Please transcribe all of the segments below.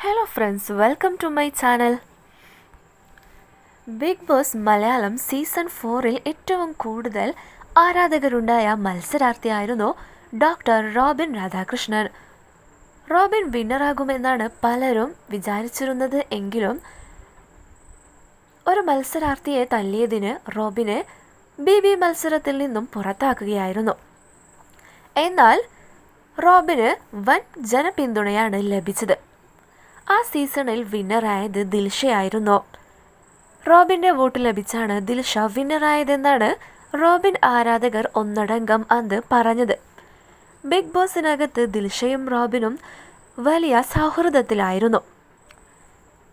Hello friends welcome to my channel Big Boss Malayalam season ഫോറിൽ ഏറ്റവും കൂടുതൽ ആരാധകരുണ്ടായ മത്സരാർത്ഥിയായിരുന്നു ഡോക്ടർ റോബിൻ രാധാകൃഷ്ണൻ റോബിൻ വിന്നറാകുമെന്നാണ് പലരും വിചാരിച്ചിരുന്നത് എങ്കിലും ഒരു മത്സരാർത്ഥിയെ തല്ലിയതിന് റോബിനെ ബി ബി മത്സരത്തിൽ നിന്നും പുറത്താക്കുകയായിരുന്നു എന്നാൽ റോബിന് വൻ ജനപിന്തുണയാണ് ലഭിച്ചത് ആ സീസണിൽ വിന്നറായത് ദിൽഷയായിരുന്നു. റോബിന്റെ വോട്ട് ലഭിച്ചാണ് ദിൽഷ വിന്നറായതെന്നാണ് റോബിൻ ആരാധകർ ഒന്നടങ്കം അന്ന് പറഞ്ഞത്. ബിഗ് ബോസിനകത്ത് ദിൽഷയും റോബിനും വലിയ സൗഹൃദത്തിലായിരുന്നു.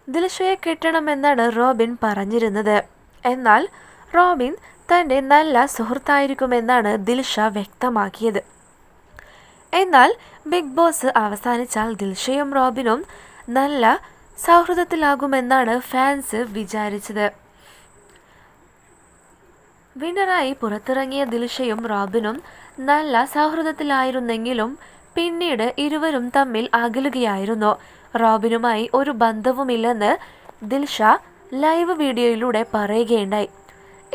ദിൽഷയെ കിട്ടണമെന്നാണ് റോബിൻ പറഞ്ഞിരുന്നത്. എന്നാൽ റോബിൻ തന്റെ നല്ല സുഹൃത്തായിരിക്കുമെന്നാണ് ദിൽഷ വ്യക്തമാക്കിയത്. എന്നാൽ ബിഗ് ബോസ് അവസാനിച്ചാൽ ദിൽഷയും റോബിനും നല്ല സൗഹൃദത്തിലാകുമെന്നാണ് ഫാൻസ് വിചാരിച്ചത്. വിന്നറായി പുറത്തിറങ്ങിയ ദിൽഷയും റോബിനും നല്ല സൗഹൃദത്തിലായിരുന്നെങ്കിലും പിന്നീട് ഇരുവരും തമ്മിൽ അകലുകയായിരുന്നു. റോബിനുമായി ഒരു ബന്ധവുമില്ലെന്ന് ദിൽഷ ലൈവ് വീഡിയോയിലൂടെ പറയുകയുണ്ടായി.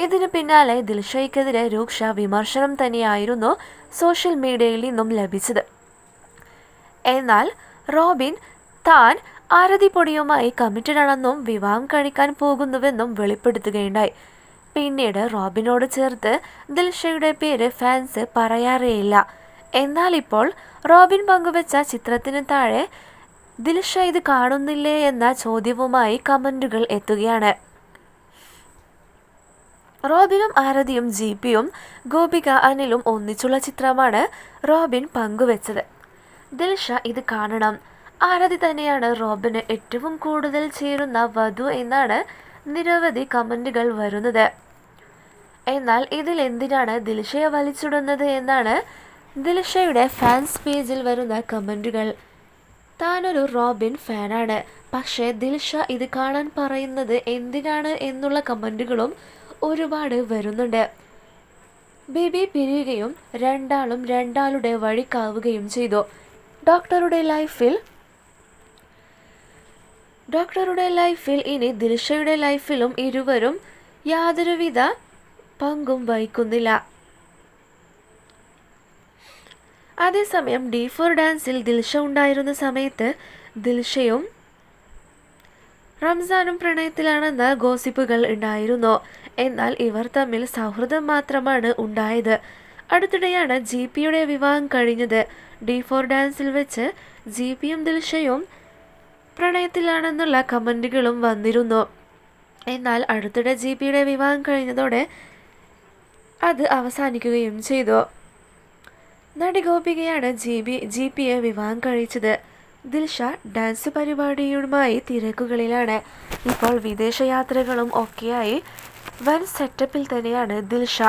ഇതിനു പിന്നാലെ ദിൽഷയ്ക്കെതിരെ രൂക്ഷ വിമർശനം തന്നെയായിരുന്നു സോഷ്യൽ മീഡിയയിൽ നിന്നും ലഭിച്ചത്. എന്നാൽ റോബിൻ താൻ ആരതിപ്പൊടിയുമായി കമ്മിറ്റഡ് ആണെന്നും വിവാഹം കഴിക്കാൻ പോകുന്നുവെന്നും വെളിപ്പെടുത്തുകയുണ്ടായി. പിന്നീട് റോബിനോട് ചേർത്ത് ദിൽഷയുടെ പേര് ഫാൻസ് പറയാറേയില്ല. എന്നാൽ ഇപ്പോൾ റോബിൻ പങ്കുവച്ച ചിത്രത്തിന് താഴെ ദിൽഷ ഇത് കാണുന്നില്ലേ എന്ന ചോദ്യവുമായി കമന്റുകൾ എത്തുകയാണ്. റോബിനും ആരതിയും ജി പിയും ഗോപിക അനിലും ഒന്നിച്ചുള്ള ചിത്രമാണ് റോബിൻ പങ്കുവച്ചത്. ദിൽഷ ഇത് കാണണം. ആരതി തന്നെയാണ് റോബിന് ഏറ്റവും കൂടുതൽ ചേരുന്ന വധു എന്നാണ് നിരവധി കമന്റുകൾ വരുന്നത്. എന്നാൽ ഇതിൽ എന്തിനാണ് ദിൽഷയെ വലിച്ചിടുന്നത് എന്നാണ് ദിൽഷയുടെ ഫാൻസ് പേജിൽ വരുന്ന കമന്റുകൾ താനൊരു റോബിൻ ഫാനാണ്. പക്ഷേ ദിൽഷ ഇത് കാണാൻ പറയുന്നത് എന്തിനാണ് എന്നുള്ള കമന്റുകളും ഒരുപാട് വരുന്നുണ്ട്. ബിബി പിരിയുകയും രണ്ടാളും രണ്ടാളുടെ വഴിക്കാവുകയും ചെയ്തു. ഡോക്ടറുടെ ലൈഫിൽ ഡോക്ടറുടെ ലൈഫിൽ ഇനി ദിൽഷയുടെ ലൈഫിലും ഇരുവരും യാതൊരുവിധ പങ്കും വഹിക്കുന്നില്ല. അതേസമയം ഡി ഫോർ ഡാൻസിൽ ദിൽഷ ഉണ്ടായിരുന്ന സമയത്ത് ദിൽഷയും റംസാനും പ്രണയത്തിലാണെന്ന ഗോസിപ്പുകൾ ഉണ്ടായിരുന്നു. എന്നാൽ ഇവർ തമ്മിൽ സൗഹൃദം മാത്രമാണ് ഉണ്ടായത്. അടുത്തിടെയാണ് ജി പിയുടെ വിവാഹം കഴിഞ്ഞത്. ഡി ഫോർ ഡാൻസിൽ വെച്ച് ജി പിയും ദിൽഷയും പ്രണയത്തിലാണെന്നുള്ള കമന്റുകളും വന്നിരുന്നു. എന്നാൽ അടുത്തിടെ ജി പിയുടെ വിവാഹം കഴിഞ്ഞതോടെ അത് അവസാനിക്കുകയും ചെയ്തു. നടി ഗോപികയാണ് ജി ബി ജി പിയെ വിവാഹം കഴിച്ചത്. ദിൽഷ ഡാൻസ് പരിപാടിയുമായി തിരക്കുകളിലാണ്. ഇപ്പോൾ വിദേശയാത്രകളും ഒക്കെയായി വൻ സെറ്റപ്പിൽ തന്നെയാണ് ദിൽഷ.